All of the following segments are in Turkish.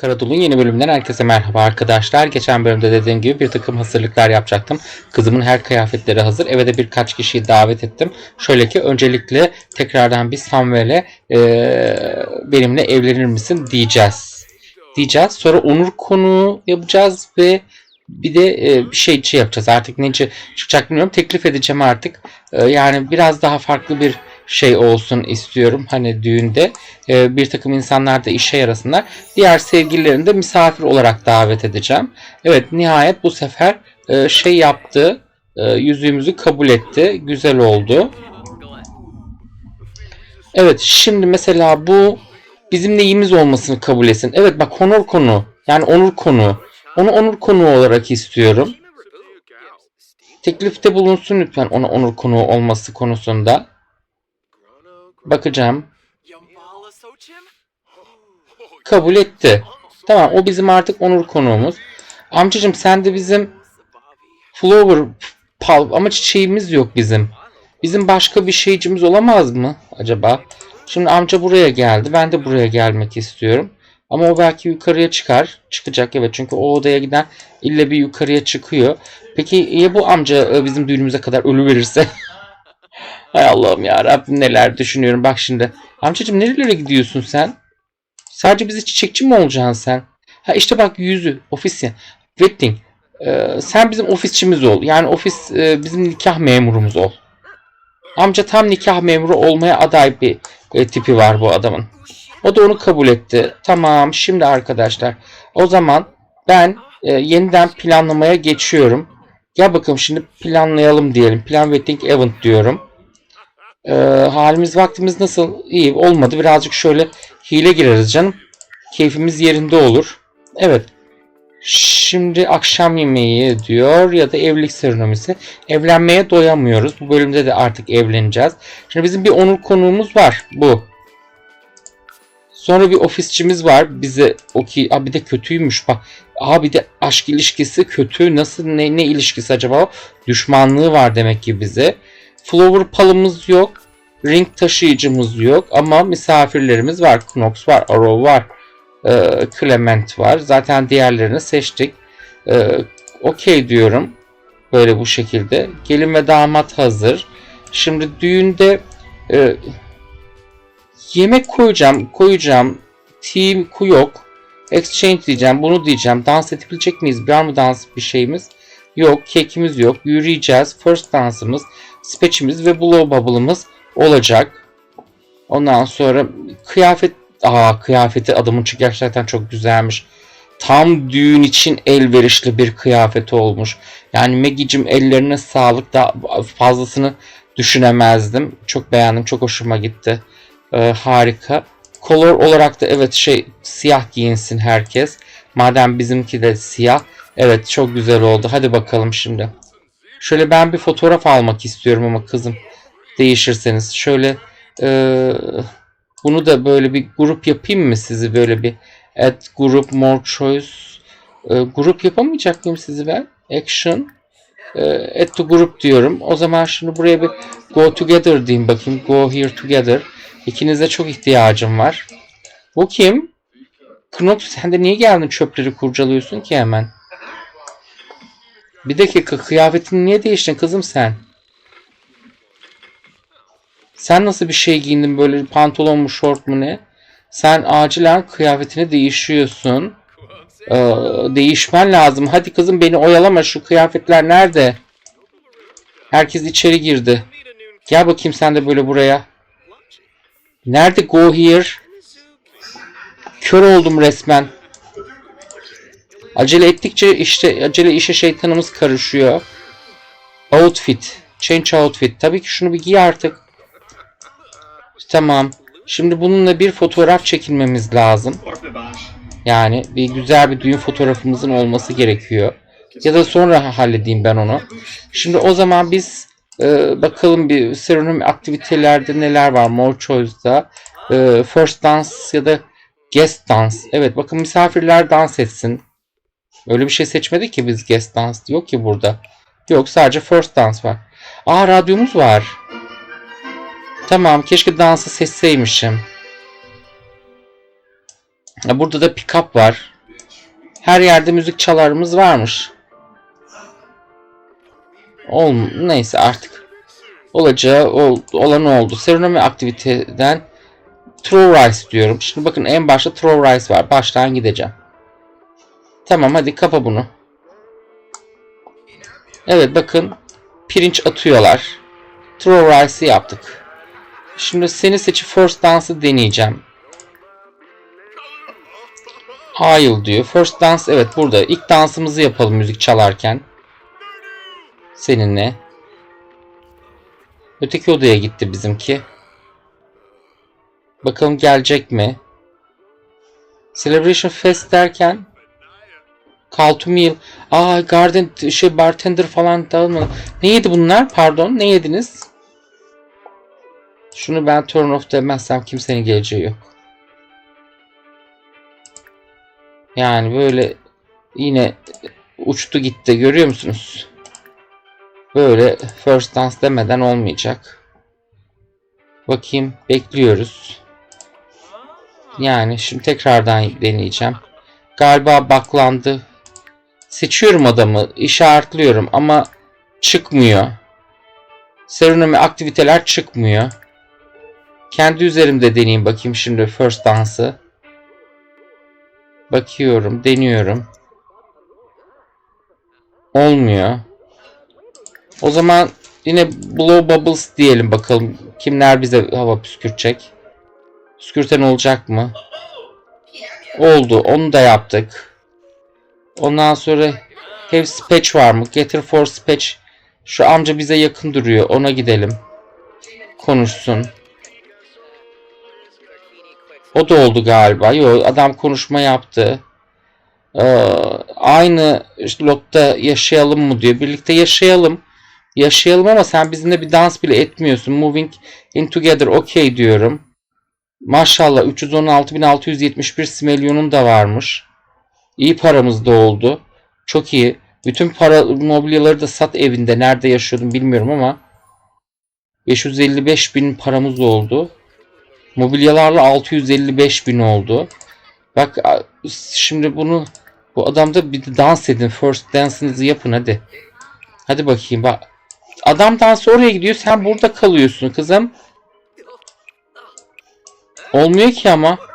Karadul'un yeni bölümünden herkese merhaba arkadaşlar. Geçen bölümde dediğim gibi bir takım hazırlıklar yapacaktım. Kızımın her kıyafetleri hazır. Eve de birkaç kişiyi davet ettim. Şöyle ki öncelikle tekrardan bir Samuel'e eee, benimle evlenir misin diyeceğiz. Diyeceğiz. Sonra onur konuğu yapacağız ve bir de e, bir şey şey yapacağız. Artık ne çı- çıkacak bilmiyorum. Teklif edeceğim artık. E, yani biraz daha farklı bir şey olsun istiyorum. Hani düğünde e, bir takım insanlar da işe yarasınlar. Diğer sevgililerini de misafir olarak davet edeceğim. Evet nihayet bu sefer e, şey yaptı. E, yüzüğümüzü kabul etti. Güzel oldu. Evet şimdi mesela bu bizim neyimiz olmasını kabul etsin. Evet bak honor konu. Yani onur konu. Onu onur konuğu olarak istiyorum. Teklifte bulunsun lütfen ona onur konuğu olması konusunda. Bakacağım. Kabul etti. Tamam o bizim artık onur konuğumuz. Amcacım sen de bizim flower pal ama çiçeğimiz yok bizim. Bizim başka bir şeycimiz olamaz mı acaba? Şimdi amca buraya geldi. Ben de buraya gelmek istiyorum. Ama o belki yukarıya çıkar. Çıkacak evet çünkü o odaya giden illa bir yukarıya çıkıyor. Peki ya bu amca e, bizim düğünümüze kadar ölü verirse? Hay Allah'ım ya Rabbim neler düşünüyorum. Bak şimdi. Amcacığım nerelere gidiyorsun sen? Sadece bizi çiçekçi mi olacaksın sen? Ha işte bak yüzü. Ofis ya. Wedding. Ee, sen bizim ofisçimiz ol. Yani ofis e, bizim nikah memurumuz ol. Amca tam nikah memuru olmaya aday bir e, tipi var bu adamın. O da onu kabul etti. Tamam şimdi arkadaşlar. O zaman ben e, yeniden planlamaya geçiyorum. Gel bakalım şimdi planlayalım diyelim. Plan wedding event diyorum. E, halimiz vaktimiz nasıl? İyi olmadı. Birazcık şöyle hile gireriz canım. Keyfimiz yerinde olur. Evet. Şimdi akşam yemeği diyor ya da evlilik seremonisi. Evlenmeye doyamıyoruz. Bu bölümde de artık evleneceğiz. Şimdi bizim bir onur konuğumuz var. Bu. Sonra bir ofisçimiz var. Bize o ki abi de kötüymüş bak. Abi de aşk ilişkisi kötü. Nasıl ne, ne ilişkisi acaba? Düşmanlığı var demek ki bize. Flower palımız yok. Ring taşıyıcımız yok ama misafirlerimiz var. Knox var, Arrow var. e, Clement var. Zaten diğerlerini seçtik. E, Okey diyorum. Böyle bu şekilde. Gelin ve damat hazır. Şimdi düğünde e, yemek koyacağım, koyacağım. Team ku yok. Exchange diyeceğim, bunu diyeceğim. Dans edebilecek miyiz? Var mı dans bir şeyimiz? Yok, kekimiz yok. Yürüyeceğiz. First dansımız, speçimiz ve blow bubble'ımız olacak. Ondan sonra kıyafet, aa kıyafeti adamın çünkü gerçekten çok güzelmiş. Tam düğün için elverişli bir kıyafeti olmuş. Yani Maggie'cim ellerine sağlık da fazlasını düşünemezdim. Çok beğendim, çok hoşuma gitti. Ee, harika. Color olarak da evet şey siyah giyinsin herkes. Madem bizimki de siyah. Evet çok güzel oldu. Hadi bakalım şimdi. Şöyle ben bir fotoğraf almak istiyorum ama kızım değişirseniz. Şöyle eee, bunu da böyle bir grup yapayım mı sizi böyle bir add group more choice Eee, grup yapamayacak mıyım sizi ben? Action eee, add to group diyorum. O zaman şimdi buraya bir go together diyeyim bakayım. Go here together. İkinize çok ihtiyacım var. Bu kim? Knox sen de niye geldin çöpleri kurcalıyorsun ki hemen? Bir dakika kıyafetini niye değiştin kızım sen? Sen nasıl bir şey giyindin böyle pantolon mu şort mu ne? Sen acilen kıyafetini değişiyorsun. Ee, değişmen lazım. Hadi kızım beni oyalama şu kıyafetler nerede? Herkes içeri girdi. Gel bakayım sen de böyle buraya. Nerede go here? Kör oldum resmen. Acele ettikçe işte acele işe şeytanımız karışıyor. Outfit. Change outfit. Tabii ki şunu bir giy artık. Tamam. Şimdi bununla bir fotoğraf çekilmemiz lazım. Yani bir güzel bir düğün fotoğrafımızın olması gerekiyor. Ya da sonra halledeyim ben onu. Şimdi o zaman biz e, bakalım bir seronim aktivitelerde neler var More Choice'da. E, first Dance ya da Guest Dance. Evet bakın misafirler dans etsin. Öyle bir şey seçmedik ki biz Guest Dance. Yok ki burada. Yok sadece First Dance var. Aa radyomuz var. Tamam keşke dansı seçseymişim. Burada da pick-up var. Her yerde müzik çalarımız varmış. Ol, neyse artık. Olacağı ol, olan oldu. Seronomi aktiviteden Throw Rice diyorum. Şimdi bakın en başta Throw Rice var. Baştan gideceğim. Tamam hadi kapa bunu. Evet bakın pirinç atıyorlar. Throw Rice'ı yaptık. Şimdi seni seçip First Dance'ı deneyeceğim. Hayır diyor. First Dance evet burada. İlk dansımızı yapalım müzik çalarken. Seninle. Öteki odaya gitti bizimki. Bakalım gelecek mi? Celebration Fest derken Call to Meal. Aa Garden şey bartender falan dağılmadı. Ne yedi bunlar? Pardon ne yediniz? Şunu ben turn off demezsem kimsenin geleceği yok. Yani böyle yine uçtu gitti görüyor musunuz? Böyle first dance demeden olmayacak. Bakayım bekliyoruz. Yani şimdi tekrardan deneyeceğim. Galiba baklandı. Seçiyorum adamı, işaretliyorum ama çıkmıyor. Seronomi aktiviteler çıkmıyor. Kendi üzerimde deneyeyim bakayım şimdi first dance'ı. Bakıyorum, deniyorum. Olmuyor. O zaman yine blow bubbles diyelim bakalım. Kimler bize hava püskürtecek? Püskürten olacak mı? Oldu. Onu da yaptık. Ondan sonra have spatch var mı? Getter for spatch. Şu amca bize yakın duruyor. Ona gidelim. Konuşsun. O da oldu galiba. Yo adam konuşma yaptı. Ee, aynı lotta yaşayalım mı diyor. Birlikte yaşayalım. Yaşayalım ama sen bizimle bir dans bile etmiyorsun. Moving in together okay diyorum. Maşallah 316.671 smilyonun da varmış. İyi paramız da oldu. Çok iyi. Bütün para mobilyaları da sat evinde. Nerede yaşıyordum bilmiyorum ama 555 bin paramız oldu. Mobilyalarla 655 bin oldu. Bak şimdi bunu bu adamda bir dans edin. First dance'ınızı yapın hadi. Hadi bakayım bak. Adam dansı oraya gidiyor. Sen burada kalıyorsun kızım. Olmuyor ki ama.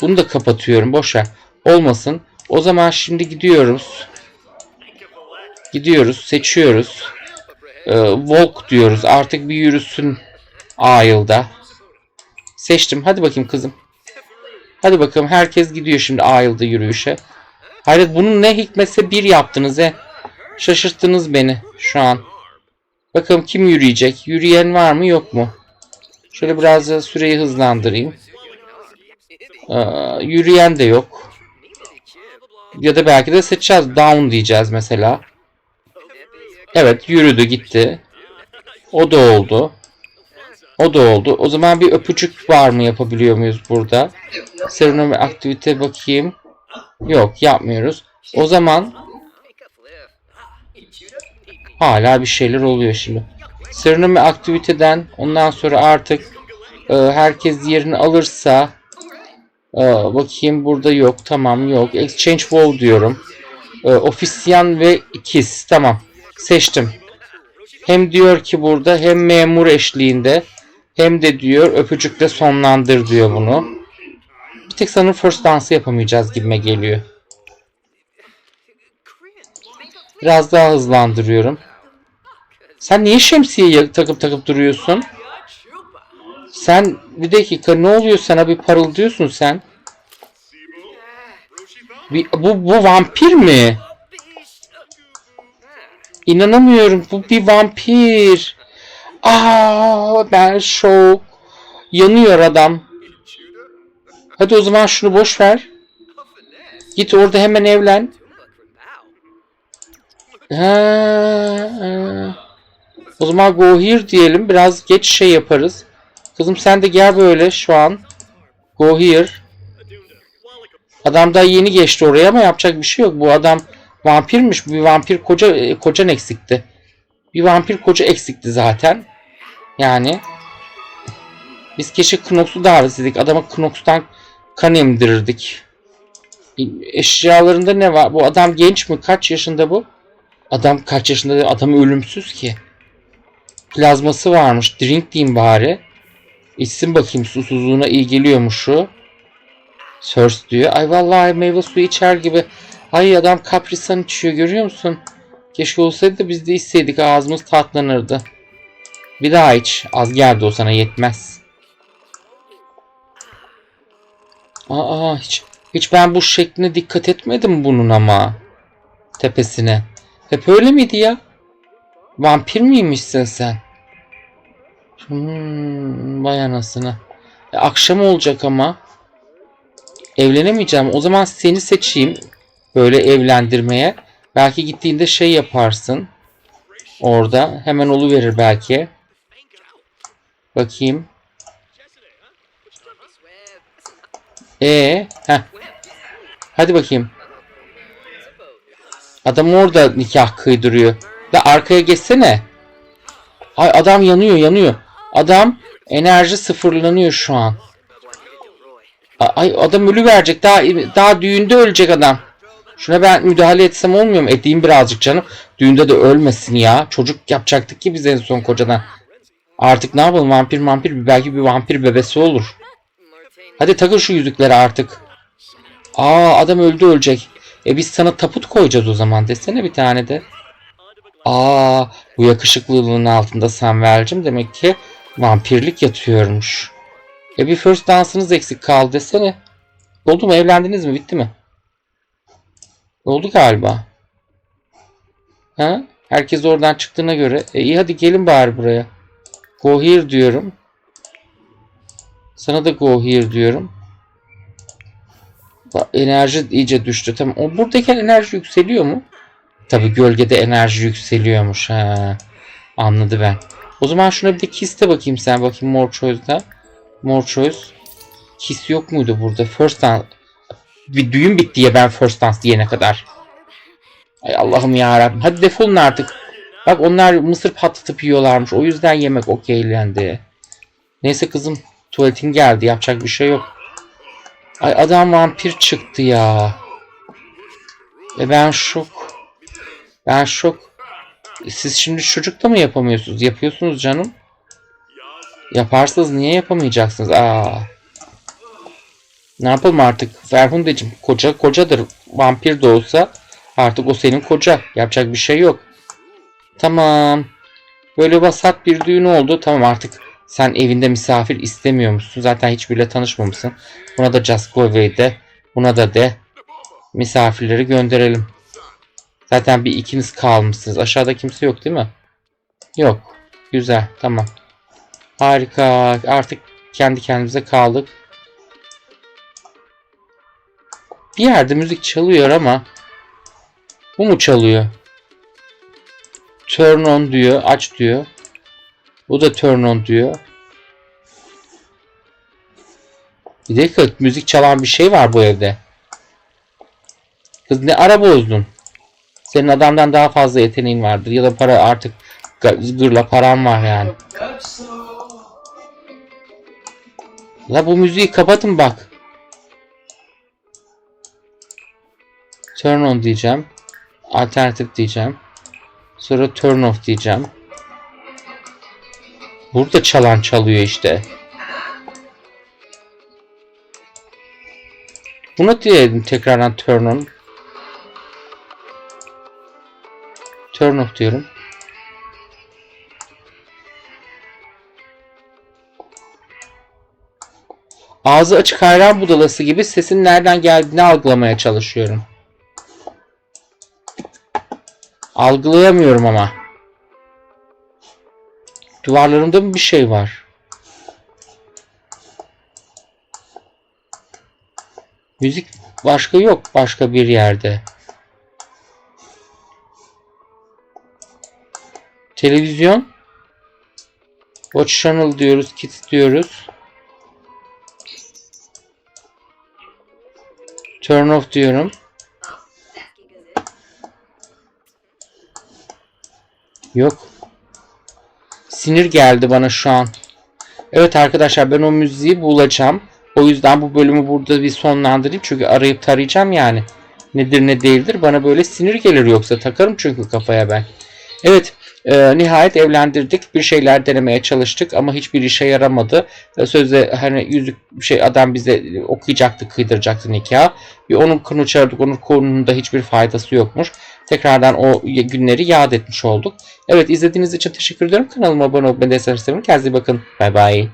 Bunu da kapatıyorum. Boş ver. Olmasın. O zaman şimdi gidiyoruz. Gidiyoruz. Seçiyoruz. Ee, walk diyoruz. Artık bir yürüsün Aisle'da. Seçtim. Hadi bakayım kızım. Hadi bakalım. Herkes gidiyor şimdi Aisle'da yürüyüşe. Hayret bunun ne hikmetse bir yaptınız he. Şaşırttınız beni şu an. Bakalım kim yürüyecek? Yürüyen var mı yok mu? Şöyle biraz süreyi hızlandırayım. Ee, yürüyen de yok. Ya da belki de seçeceğiz. Down diyeceğiz mesela. Evet yürüdü gitti. O da oldu. O da oldu. O zaman bir öpücük var mı yapabiliyor muyuz burada? Seronomi aktivite bakayım. Yok yapmıyoruz. O zaman hala bir şeyler oluyor şimdi. Seronomi aktiviteden ondan sonra artık e, herkes yerini alırsa e, bakayım burada yok. Tamam yok. Exchange Wow diyorum. E, ofisyan ve ikiz. Tamam. Seçtim. Hem diyor ki burada hem memur eşliğinde hem de diyor öpücükle sonlandır diyor bunu. Bir tek sanırım first dansı yapamayacağız gibime geliyor. Biraz daha hızlandırıyorum. Sen niye şemsiye takıp takıp duruyorsun? Sen bir dakika ne oluyor sana bir parıldıyorsun sen. Bir, bu, bu vampir mi? İnanamıyorum bu bir vampir. Aa ben şok. Yanıyor adam. Hadi o zaman şunu boş ver. Git orada hemen evlen. Ha. O zaman go here diyelim. Biraz geç şey yaparız. Kızım sen de gel böyle şu an. Go here. Adam da yeni geçti oraya ama yapacak bir şey yok. Bu adam vampirmiş. Bir vampir koca e, kocan eksikti. Bir vampir koca eksikti zaten. Yani biz keşke Knox'u davet ettik. Adama Knox'tan kan emdirirdik. Eşyalarında ne var? Bu adam genç mi? Kaç yaşında bu? Adam kaç yaşında? Adam ölümsüz ki. Plazması varmış. Drink diyeyim bari. İçsin bakayım susuzluğuna iyi geliyormuş şu. Thirst diyor. Ay vallahi meyve suyu içer gibi. Ay adam kaprisan içiyor görüyor musun? Keşke olsaydı biz de içseydik ağzımız tatlanırdı. Bir daha iç. Az geldi o sana yetmez. Aa hiç hiç ben bu şekline dikkat etmedim bunun ama. Tepesine. Hep öyle miydi ya? Vampir miymişsin sen? Hmm, vay anasını. E, akşam olacak ama. Evlenemeyeceğim. O zaman seni seçeyim. Böyle evlendirmeye. Belki gittiğinde şey yaparsın. Orada. Hemen verir belki. Bakayım. E, heh. Hadi bakayım. Adam orada nikah kıydırıyor. Da arkaya geçsene. Ay adam yanıyor yanıyor. Adam enerji sıfırlanıyor şu an. Ay adam ölü verecek. Daha daha düğünde ölecek adam. Şuna ben müdahale etsem olmuyor mu? Edeyim birazcık canım. Düğünde de ölmesin ya. Çocuk yapacaktık ki biz en son kocadan. Artık ne yapalım vampir vampir belki bir vampir bebesi olur. Hadi takın şu yüzükleri artık. Aa adam öldü ölecek. E biz sana taput koyacağız o zaman desene bir tane de. Aa bu yakışıklılığın altında Samvel'cim demek ki vampirlik yatıyormuş. E bir first dansınız eksik kaldı desene. Oldu mu evlendiniz mi bitti mi? Oldu galiba. Ha? Herkes oradan çıktığına göre. E iyi hadi gelin bari buraya. Go here diyorum. Sana da go here diyorum. Bak, enerji iyice düştü. Tamam. O buradayken enerji yükseliyor mu? Tabi gölgede enerji yükseliyormuş. Ha. Anladı ben. O zaman şuna bir de kiste bakayım sen. Bakayım More Choice'da. More Choice. Kiss yok muydu burada? First dance. Bir düğün bitti ya ben first dance diyene kadar. Ay Allah'ım yarabbim. Hadi defolun artık. Bak onlar mısır patlatıp yiyorlarmış. O yüzden yemek okeylendi. Neyse kızım. Tuvaletin geldi. Yapacak bir şey yok. Ay adam vampir çıktı ya. E ben şok. Ben şok. Siz şimdi çocuk da mı yapamıyorsunuz? Yapıyorsunuz canım. Yaparsınız niye yapamayacaksınız? Aa. Ne yapalım artık? Ferhundeciğim koca kocadır. Vampir de olsa artık o senin koca. Yapacak bir şey yok. Tamam. Böyle vasat bir düğün oldu. Tamam artık sen evinde misafir istemiyormuşsun. Zaten hiçbiriyle tanışmamışsın. Buna da Just Go Away de. Buna da de. Misafirleri gönderelim. Zaten bir ikiniz kalmışsınız. Aşağıda kimse yok değil mi? Yok. Güzel. Tamam. Harika. Artık kendi kendimize kaldık. Bir yerde müzik çalıyor ama bu mu çalıyor? Turn on diyor. Aç diyor. Bu da turn on diyor. Bir dakika müzik çalan bir şey var bu evde. Kız ne ara bozdun? Senin adamdan daha fazla yeteneğin vardır ya da para artık gırla paran var yani. La bu müziği kapatın bak. Turn on diyeceğim. Alternatif diyeceğim. Sonra turn off diyeceğim. Burada çalan çalıyor işte. Buna diyelim tekrardan turn on. Turn off diyorum. Ağzı açık hayran budalası gibi sesin nereden geldiğini algılamaya çalışıyorum. Algılayamıyorum ama. Duvarlarımda bir şey var? Müzik başka yok başka bir yerde. Televizyon. Watch channel diyoruz, kids diyoruz. Turn off diyorum. Yok. Sinir geldi bana şu an. Evet arkadaşlar ben o müziği bulacağım. O yüzden bu bölümü burada bir sonlandırayım. Çünkü arayıp tarayacağım yani. Nedir ne değildir. Bana böyle sinir gelir yoksa. Takarım çünkü kafaya ben. Evet. E, nihayet evlendirdik. Bir şeyler denemeye çalıştık ama hiçbir işe yaramadı. E, sözde hani yüzük şey adam bize okuyacaktı, kıydıracaktı nikah. Bir onun konu çağırdık. Onun konunun hiçbir faydası yokmuş. Tekrardan o günleri yad etmiş olduk. Evet izlediğiniz için teşekkür ederim. Kanalıma abone olmayı, destek sevinirim. Kendinize bakın. Bay bay.